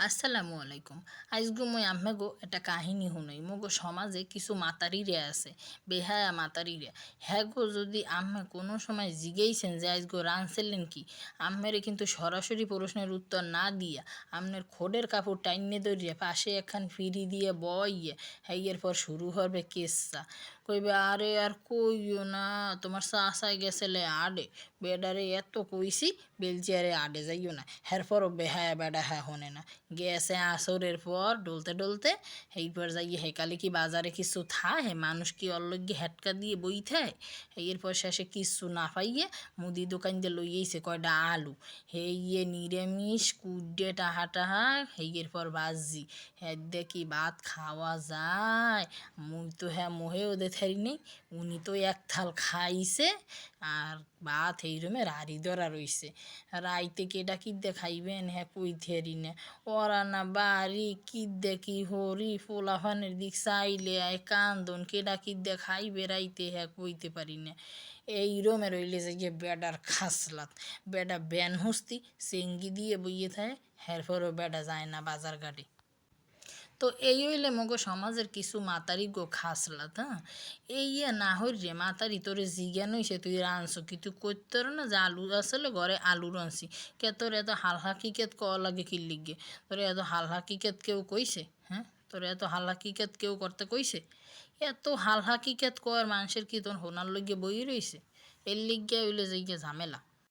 আসসালামু আলাইকুম। আজগো মই আম্মাগো একটা কাহিনী শুনাই। মগো সমাজে কিছু মাতারিরে আছে, বেহায়া মাতারিরে। হ্যাঁ গো যদি আম্মা কোনো সময় জিগেইছেন যে আজগো রানছিলেন কি, আম্মেরে কিন্তু সরাসরি প্রশ্নের উত্তর না দিয়া আপনার খোডের কাপড় টাইনে ধরিয়ে পাশে একখান ফিরি দিয়ে বইয়ে হ্যাঁ এরপর শুরু হবে কেসা। কইবে, আরে আর কইও না, তোমার চাষায় গেছেলে আডে। বেডারে এত কইছি বেলচিয়ারে আডে যাইও না। এরপরও বেহায়া বেডা হ্যাঁ হনে না। গেছে আসরের পর ডলতে ডলতে। এইবার যাইয়ে হেকালে কি বাজারে কিছু থাহে মানুষ কি অল্লগ্যে হেটকা দিয়ে বই থায় এরপর শেষে কিছু না পাইয়ে মুদি দোকান দিয়ে লইয়েছে কয়টা আলু। হেইয়ে নিরামিষ কুডে টাহা টাহা, হেইয়ের পর বাজি। হ্যাঁ দেখি ভাত খাওয়া যায়। মুই তো হ্যাঁ মোহে ওদের থারি নেই। উনি তো এক থাল খাইছে আর ভাত এই রুমে রাড়ি ধরা রইছে। রাইতে কেডা কিদ্দে খাইবেন? হ্যাঁ কই থেরি না? ওরা না বাড়ি কিদ্দে কি হরি ফোলাফানের দিক চাইলে কান্দন কেডা কিদ্দে খাইবে রাইতে হ্যাঁ কইতে পারি না এই রোমে রইলে যে গিয়ে বেডার খাসলাত বেডা ব্যান হুস্তি চেঙ্গি দিয়ে বইয়ে থাকে হেরপরও বেডা যায় না বাজার ঘাটে তো এই হইলে মগো সমাজের কিছু মাতারি গো খাসলাত হ্যাঁ? এই না হই রে মাতারি তোরে জিজ্ঞান হইছে, তুই রানছ কি? তুই করতে না যে আলু আসলে ঘরে আলু রানছি কে তোর এত হাল হাকিকেত ক লাগে কি লিগে? তোর এত হাল হাকিকেত কেউ কইছে হ্যাঁ? তোর এত হাল হাকিকেত কেউ করতে কইছে? এত হাল হাকিকেত কর মানুষের কি তোর হোনার লগে বই রইছে? এর লিগে হইলে যে ঝামেলা।